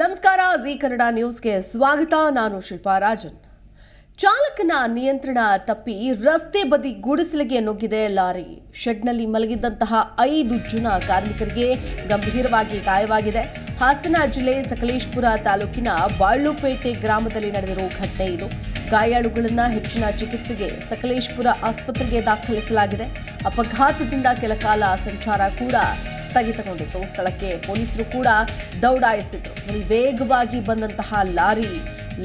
ನಮಸ್ಕಾರ, ಜಿ ಕನ್ನಡ ನ್ಯೂಸ್ಗೆ ಸ್ವಾಗತ. ನಾನು ಶಿಲ್ಪಾ ರಾಜನ್. ಚಾಲಕನ ನಿಯಂತ್ರಣ ತಪ್ಪಿ ರಸ್ತೆ ಬದಿ ಗುಡಿಸಲಿಗೆ ನುಗ್ಗಿದೆ ಲಾರಿ. ಶೆಡ್ನಲ್ಲಿ ಮಲಗಿದ್ದಂತಹ ಐದು ಜನ ಕಾರ್ಮಿಕರಿಗೆ ಗಂಭೀರವಾಗಿ ಗಾಯವಾಗಿದೆ. ಹಾಸನ ಜಿಲ್ಲೆ ಸಕಲೇಶ್ಪುರ ತಾಲೂಕಿನ ಬಾಳುಪೇಟೆ ಗ್ರಾಮದಲ್ಲಿ ನಡೆದಿರುವ ಘಟನೆ ಇದು. ಗಾಯಾಳುಗಳನ್ನ ಹೆಚ್ಚಿನ ಚಿಕಿತ್ಸೆಗೆ ಸಕಲೇಶ್ಪುರ ಆಸ್ಪತ್ರೆಗೆ ದಾಖಲಿಸಲಾಗಿದೆ. ಅಪಘಾತದಿಂದ ಕೆಲ ಕಾಲ ಸಂಚಾರ ಕೂಡ ಸ್ಥಗಿತಗೊಂಡಿತ್ತು ಸ್ಥಳಕ್ಕೆ ಪೊಲೀಸರು ಕೂಡ ದೌಡಾಯಿಸಿದ್ರು. ವೇಗವಾಗಿ ಬಂದಂತಹ ಲಾರಿ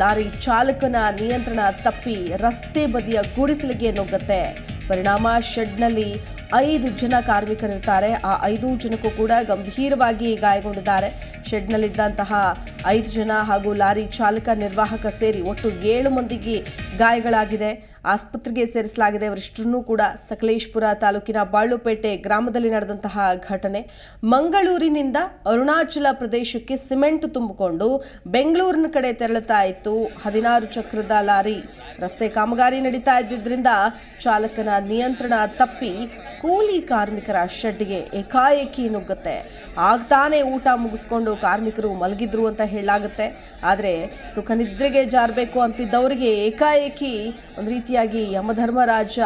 ಲಾರಿ ಚಾಲಕನ ನಿಯಂತ್ರಣ ತಪ್ಪಿ ರಸ್ತೆ ಬದಿಯ ಗುಡಿಸಲಿಗೆ ನುಗ್ಗತ್ತೆ. ಪರಿಣಾಮ ಶೆಡ್ನಲ್ಲಿ ಐದು ಜನ ಕಾರ್ಮಿಕರಿರ್ತಾರೆ. ಆ ಐದು ಜನಕ್ಕೂ ಕೂಡ ಗಂಭೀರವಾಗಿ ಗಾಯಗೊಂಡಿದ್ದಾರೆ. ಶೆಡ್ನಲ್ಲಿದ್ದಂತಹ ಐದು ಜನ ಹಾಗೂ ಲಾರಿ ಚಾಲಕ ನಿರ್ವಾಹಕ ಸೇರಿ ಒಟ್ಟು ಏಳು ಮಂದಿಗೆ ಗಾಯಗಳಾಗಿದೆ. ಆಸ್ಪತ್ರೆಗೆ ಸೇರಿಸಲಾಗಿದೆ. ಅವರಿಷ್ಟನ್ನೂ ಕೂಡ ಸಕಲೇಶ್ಪುರ ತಾಲೂಕಿನ ಬಾಳುಪೇಟೆ ಗ್ರಾಮದಲ್ಲಿ ನಡೆದಂತಹ ಘಟನೆ. ಮಂಗಳೂರಿನಿಂದ ಅರುಣಾಚಲ ಪ್ರದೇಶಕ್ಕೆ ಸಿಮೆಂಟ್ ತುಂಬಿಕೊಂಡು ಬೆಂಗಳೂರಿನ ಕಡೆ ತೆರಳುತ್ತಾ ಇತ್ತು. ಹದಿನಾರು ಚಕ್ರದ ಲಾರಿ ರಸ್ತೆ ಕಾಮಗಾರಿ ನಡೀತಾ ಇದ್ದಿದ್ದರಿಂದ ಚಾಲಕನ ನಿಯಂತ್ರಣ ತಪ್ಪಿ ಕೂಲಿ ಕಾರ್ಮಿಕರ ಶೆಡ್ಗೆ ಏಕಾಏಕಿ ನುಗ್ಗುತ್ತೆ. ಆಗ್ತಾನೆ ಊಟ ಮುಗಿಸ್ಕೊಂಡು ಕಾರ್ಮಿಕರು ಮಲಗಿದ್ರು ಅಂತ ಹೇಳಲಾಗುತ್ತೆ. ಆದರೆ ಸುಖ ನಿದ್ರೆಗೆ ಜಾರಬೇಕು ಅಂತಿದ್ದವರಿಗೆ ಏಕಾಏಕಿ ಒಂದು ರೀತಿಯಾಗಿ ಯಮಧರ್ಮರಾಜ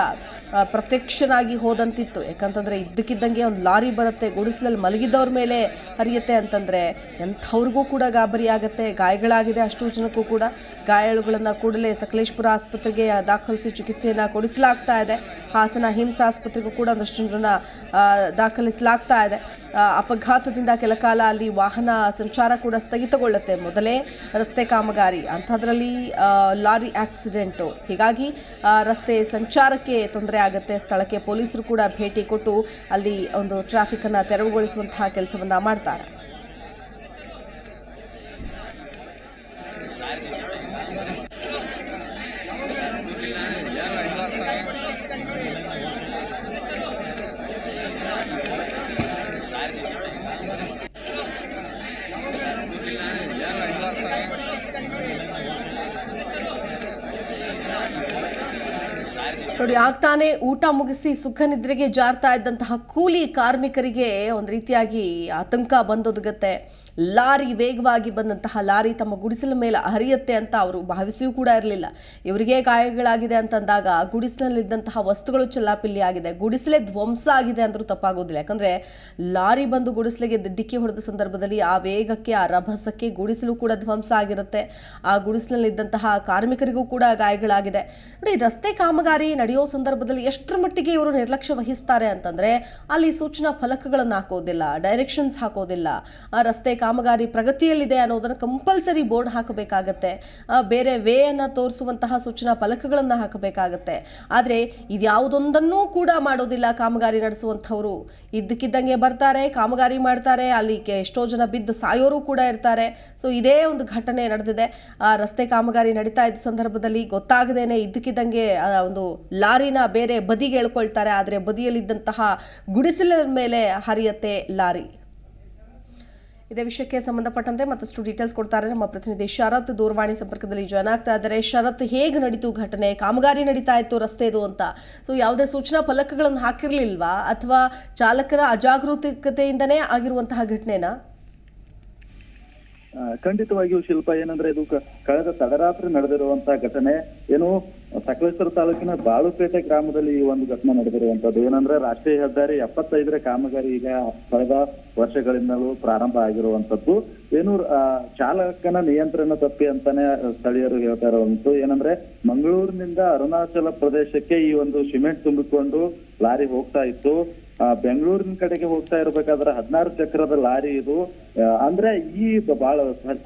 ಪ್ರತ್ಯಕ್ಷನಾಗಿ ಹೋದಂತಿತ್ತು. ಯಾಕಂತಂದರೆ ಇದ್ದಕ್ಕಿದ್ದಂಗೆ ಒಂದು ಲಾರಿ ಬರುತ್ತೆ ಗುಡಿಸಲಲ್ಲಿ ಮಲಗಿದ್ದವ್ರ ಮೇಲೆ ಹರಿಯುತ್ತೆ ಅಂತಂದರೆ ಎಂಥವ್ರಿಗೂ ಕೂಡ ಗಾಬರಿ ಆಗುತ್ತೆ. ಗಾಯಗಳಾಗಿದೆ ಅಷ್ಟು ಜನಕ್ಕೂ ಕೂಡ. ಗಾಯಾಳುಗಳನ್ನು ಕೂಡಲೇ ಸಕಲೇಶ್ಪುರ ಆಸ್ಪತ್ರೆಗೆ ದಾಖಲಿಸಿ ಚಿಕಿತ್ಸೆಯನ್ನು ಕೊಡಿಸಲಾಗ್ತಾ ಇದೆ. ಹಾಸನ ಹಿಮ್ಸ್ ಆಸ್ಪತ್ರೆಗೂ ಕೂಡ ಒಂದಷ್ಟು ಜನರನ್ನ ದಾಖಲಿಸಲಾಗ್ತಾ ಇದೆ. ಅಪಘಾತದಿಂದ ಕೆಲ ಕಾಲ ಅಲ್ಲಿ ವಾಹನ ಸಂಚಾರ ಕೂಡ ಸ್ಥಗಿತಗೊಳ್ಳುತ್ತೆ ಮೊದಲೇ ರಸ್ತೆ ಕಾಮಗಾರಿ. ಅಂಥದ್ರಲ್ಲಿ ಲಾರಿ ಆಕ್ಸಿಡೆಂಟು. ಹೀಗಾಗಿ ರಸ್ತೆ ಸಂಚಾರಕ್ಕೆ ತೊಂದರೆ ಆಗುತ್ತೆ. ಸ್ಥಳಕ್ಕೆ ಪೊಲೀಸರು ಕೂಡ ಭೇಟಿ ಕೊಟ್ಟು ಅಲ್ಲಿ ಒಂದು ಟ್ರಾಫಿಕನ್ನು ತೆರವುಗೊಳಿಸುವಂತಹ ಕೆಲಸವನ್ನು ಮಾಡ್ತಾರೆ. ನೋಡಿ ಆಗ್ತಾನೆ ಊಟ ಮುಗಿಸಿ ಸುಖ ನಿದ್ರೆಗೆ ಜಾರ್ತಾ ಇದ್ದಂತಹ ಕೂಲಿ ಕಾರ್ಮಿಕರಿಗೆ ಒಂದು ರೀತಿಯಾಗಿ ಆತಂಕ ಬಂದೊದಗತ್ತೆ. ಲಾರಿ ವೇಗವಾಗಿ ಬಂದಂತಹ ಲಾರಿ ತಮ್ಮ ಗುಡಿಸಲ ಮೇಲೆ ಹರಿಯುತ್ತೆ ಅಂತ ಅವರು ಭಾವಿಸಿಯೂ ಕೂಡ ಇರಲಿಲ್ಲ. ಇವರಿಗೆ ಗಾಯಗಳಾಗಿದೆ ಅಂತಂದಾಗ ಗುಡಿಸಲಲ್ಲಿದ್ದಂತಹ ವಸ್ತುಗಳು ಚೆಲ್ಲಾಪಿಲ್ಲಿ ಆಗಿದೆ ಗುಡಿಸಲೇ ಧ್ವಂಸ ಆಗಿದೆ ಅಂದರೂ ತಪ್ಪಾಗೋದಿಲ್ಲ. ಯಾಕಂದರೆ ಲಾರಿ ಬಂದು ಗುಡಿಸಲಿಗೆ ಡಿಕ್ಕಿ ಹೊಡೆದ ಸಂದರ್ಭದಲ್ಲಿ ಆ ವೇಗಕ್ಕೆ, ಆ ರಭಸಕ್ಕೆ ಗುಡಿಸಲು ಕೂಡ ಧ್ವಂಸ ಆಗಿರುತ್ತೆ. ಆ ಗುಡಿಸಲಲ್ಲಿದ್ದಂತಹ ಕಾರ್ಮಿಕರಿಗೂ ಕೂಡ ಗಾಯಗಳಾಗಿದೆ. ನೋಡಿ, ರಸ್ತೆ ಕಾಮಗಾರಿ ನಡೆಯೋ ಸಂದರ್ಭದಲ್ಲಿ ಎಷ್ಟರ ಮಟ್ಟಿಗೆ ಇವರು ನಿರ್ಲಕ್ಷ್ಯ ವಹಿಸ್ತಾರೆ ಅಂತಂದರೆ ಅಲ್ಲಿ ಸೂಚನಾ ಫಲಕಗಳನ್ನು ಹಾಕೋದಿಲ್ಲ ಡೈರೆಕ್ಷನ್ಸ್ ಹಾಕೋದಿಲ್ಲ. ಆ ರಸ್ತೆ ಕಾಮಗಾರಿ ಪ್ರಗತಿಯಲ್ಲಿದೆ ಅನ್ನೋದನ್ನು ಕಂಪಲ್ಸರಿ ಬೋರ್ಡ್ ಹಾಕಬೇಕಾಗತ್ತೆ. ಬೇರೆ ವೇ ಅನ್ನು ತೋರಿಸುವಂತಹ ಸೂಚನಾ ಫಲಕಗಳನ್ನು ಹಾಕಬೇಕಾಗತ್ತೆ. ಆದರೆ ಇದ್ಯಾವುದೊಂದನ್ನೂ ಕೂಡ ಮಾಡೋದಿಲ್ಲ ಕಾಮಗಾರಿ ನಡೆಸುವಂಥವರು. ಇದ್ದಕ್ಕಿದ್ದಂಗೆ ಬರ್ತಾರೆ, ಕಾಮಗಾರಿ ಮಾಡ್ತಾರೆ ಅಲ್ಲಿಗೆ ಎಷ್ಟೋ ಜನ ಬಿದ್ದು ಸಾಯೋರು ಕೂಡ ಇರ್ತಾರೆ. ಸೊ ಇದೇ ಒಂದು ಘಟನೆ ನಡೆದಿದೆ. ಆ, ರಸ್ತೆ ಕಾಮಗಾರಿ ನಡೀತಾ ಇದ್ದ ಸಂದರ್ಭದಲ್ಲಿ ಗೊತ್ತಾಗದೇನೆ ಇದ್ದಕ್ಕಿದ್ದಂಗೆ ಒಂದು ಲಾರಿನ ಬೇರೆ ಬದಿಗೆ ಎಳ್ಕೊಳ್ತಾರೆ. ಆದರೆ ಬದಿಯಲ್ಲಿದ್ದಂತಹ ಗುಡಿಸಲ ಮೇಲೆ ಹರಿಯತ್ತೆ ಲಾರಿ. ಇದೇ ವಿಷಯಕ್ಕೆ ಸಂಬಂಧಪಟ್ಟಂತೆ ಮತ್ತಷ್ಟು ಡೀಟೇಲ್ಸ್ ಕೊಡ್ತಾರೆ ನಮ್ಮ ಪ್ರತಿನಿಧಿ ಶರತ್. ದೂರವಾಣಿ ಸಂಪರ್ಕದಲ್ಲಿ ಜಾಯ್ನ್ ಆಗ್ತಾ ಇದ್ದಾರೆ. ಶರತ್, ಹೇಗೆ ನಡೀತು ಘಟನೆ? ಕಾಮಗಾರಿ ನಡೀತಾ ಇತ್ತು ರಸ್ತೆದು ಅಂತ. ಸೊ ಯಾವುದೇ ಸೂಚನಾ ಫಲಕಗಳನ್ನು ಹಾಕಿರಲಿಲ್ವಾ? ಅಥವಾ ಚಾಲಕರ ಅಜಾಗರೂಕತೆಯಿಂದನೇ ಆಗಿರುವಂತಹ ಘಟನೆನಾ? ಖಂಡಿತವಾಗಿಯೂ ಶಿಲ್ಪ, ಏನಂದ್ರೆ ಇದು ಕಳೆದ ತಡರಾತ್ರಿ ನಡೆದಿರುವಂತಹ ಘಟನೆ. ಏನು ಸಕಲೇಶ್ವರ ತಾಲೂಕಿನ ಬಾಳುಪೇಟೆ ಗ್ರಾಮದಲ್ಲಿ ಈ ಒಂದು ಘಟನೆ ನಡೆದಿರುವಂತದ್ದು ಏನಂದ್ರೆ ರಾಷ್ಟ್ರೀಯ ಹೆದ್ದಾರಿ ಎಪ್ಪತ್ತೈದರ ಕಾಮಗಾರಿ ಈಗ ಕಳೆದ ವರ್ಷಗಳಿಂದಲೂ ಪ್ರಾರಂಭ ಆಗಿರುವಂತದ್ದು ಏನು ಚಾಲಕನ ನಿಯಂತ್ರಣ ತಪ್ಪಿ ಅಂತಾನೆ ಸ್ಥಳೀಯರು ಹೇಳ್ತಾ ಇರುವಂತದ್ದು ಏನಂದ್ರೆ ಮಂಗಳೂರಿನಿಂದ ಅರುಣಾಚಲ ಪ್ರದೇಶಕ್ಕೆ ಈ ಒಂದು ಸಿಮೆಂಟ್ ತುಂಬಿಕೊಂಡು ಲಾರಿ ಹೋಗ್ತಾ ಇತ್ತು. ಬೆಂಗಳೂರಿನ ಕಡೆಗೆ ಹೋಗ್ತಾ ಇರ್ಬೇಕಾದ್ರೆ ಹದಿನಾರು ಚಕ್ರದ ಲಾರಿ ಇದು. ಅಂದ್ರೆ ಈ ಬಹಳ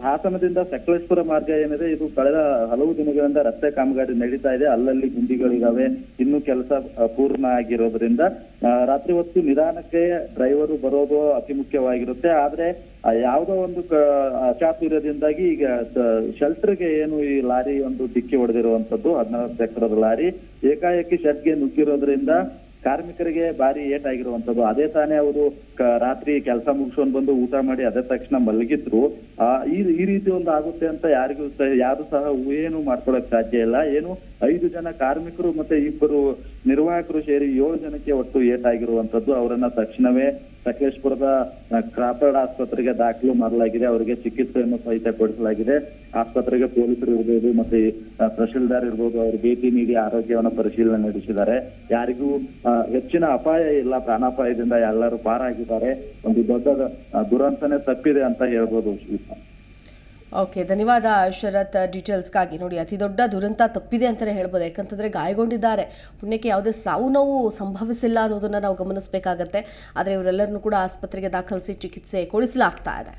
ಹಾಸನದಿಂದ ಸಕಲೇಶ್ವರ ಮಾರ್ಗ ಏನಿದೆ, ಇದು ಕಳೆದ ಹಲವು ದಿನಗಳಿಂದ ರಸ್ತೆ ಕಾಮಗಾರಿ ನಡೀತಾ ಇದೆ. ಅಲ್ಲಲ್ಲಿ ಗುಂಡಿಗಳಿದಾವೆ. ಇನ್ನು ಕೆಲಸ ಪೂರ್ಣ ಆಗಿರೋದ್ರಿಂದ ರಾತ್ರಿ ಹೊತ್ತು ನಿಧಾನಕ್ಕೆ ಡ್ರೈವರು ಬರೋದು ಅತಿ ಮುಖ್ಯವಾಗಿರುತ್ತೆ. ಆದ್ರೆ ಯಾವುದೋ ಒಂದು ಅಚಾತುರ್ಯದಿಂದಾಗಿ ಈಗ ಶೆಲ್ಟರ್ಗೆ ಏನು ಈ ಲಾರಿ ಒಂದು ಡಿಕ್ಕಿ ಹೊಡೆದಿರುವಂತದ್ದು ಹದಿನಾರು ಚಕ್ರದ ಲಾರಿ. ಏಕಾಏಕಿ ಶೆಡ್ಗೆ ನುಗ್ಗಿರೋದ್ರಿಂದ ಕಾರ್ಮಿಕರಿಗೆ ಭಾರಿ ಏಟಾಗಿರುವಂತದ್ದು ಅದೇ ತಾನೇ ಅವರು ರಾತ್ರಿ ಕೆಲಸ ಮುಗಿಸ್ಕೊಂಡ್ ಬಂದು ಊಟ ಮಾಡಿ ಅದೇ ತಕ್ಷಣ ಮಲಗಿದ್ರು. ಆ, ಈ ರೀತಿ ಒಂದು ಆಗುತ್ತೆ ಅಂತ ಯಾರಿಗೂ ಯಾರು ಸಹ ಏನು ಮಾಡ್ಕೊಳಕ್ ಸಾಧ್ಯ ಇಲ್ಲ. ಏನು ಐದು ಜನ ಕಾರ್ಮಿಕರು ಮತ್ತೆ ಇಬ್ಬರು ನಿರ್ವಾಹಕರು ಸೇರಿ ಏಳು ಜನಕ್ಕೆ ಒಟ್ಟು ಏಟಾಗಿರುವಂತದ್ದು ಅವರನ್ನ ತಕ್ಷಣವೇ ಸಕಲೇಶ್ಪುರದ ಕ್ರಾಪರ್ಡ್ ಆಸ್ಪತ್ರೆಗೆ ದಾಖಲು ಮಾಡಲಾಗಿದೆ. ಅವರಿಗೆ ಚಿಕಿತ್ಸೆಯನ್ನು ಸಹಿತ ಕೊಡಿಸಲಾಗಿದೆ. ಆಸ್ಪತ್ರೆಗೆ ಪೊಲೀಸರು ಇರ್ಬೋದು ಮತ್ತೆ ತಹಶೀಲ್ದಾರ್ ಇರ್ಬೋದು, ಅವರು ಭೇಟಿ ನೀಡಿ ಆರೋಗ್ಯವನ್ನು ಪರಿಶೀಲನೆ ನಡೆಸಿದ್ದಾರೆ. ಯಾರಿಗೂ ಹೆಚ್ಚಿನ ಅಪಾಯ ಇಲ್ಲ. ಪ್ರಾಣಾಪಾಯದಿಂದ ಎಲ್ಲರೂ ಪಾರಾಗಿದ್ದಾರೆ. ಒಂದು ದೊಡ್ಡ ದುರಂತನೇ ತಪ್ಪಿದೆ ಅಂತ ಹೇಳ್ಬೋದು ಓಕೆ, ಧನ್ಯವಾದ ಶರತ್ ಡೀಟೇಲ್ಸ್ಗಾಗಿ. ನೋಡಿ, ಅತಿ ದೊಡ್ಡ ದುರಂತ ತಪ್ಪಿದೆ ಅಂತಲೇ ಹೇಳ್ಬೋದು. ಯಾಕಂತಂದರೆ ಗಾಯಗೊಂಡಿದ್ದಾರೆ. ಪುಣ್ಯಕ್ಕೆ ಯಾವುದೇ ಸಾವು ನೋವು ಸಂಭವಿಸಿಲ್ಲ ಅನ್ನೋದನ್ನು ನಾವು ಗಮನಿಸಬೇಕಾಗತ್ತೆ. ಆದರೆ ಇವರೆಲ್ಲರನ್ನೂ ಕೂಡ ಆಸ್ಪತ್ರೆಗೆ ದಾಖಲಿಸಿ ಚಿಕಿತ್ಸೆ ಕೊಡಿಸಲಾಗ್ತಾ ಇದೆ.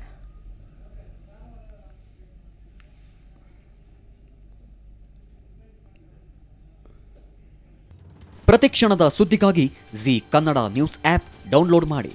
ಪ್ರತಿಕ್ಷಣದ ಸುದ್ದಿಗಾಗಿ Zee Kannada news app download ಮಾಡಿ.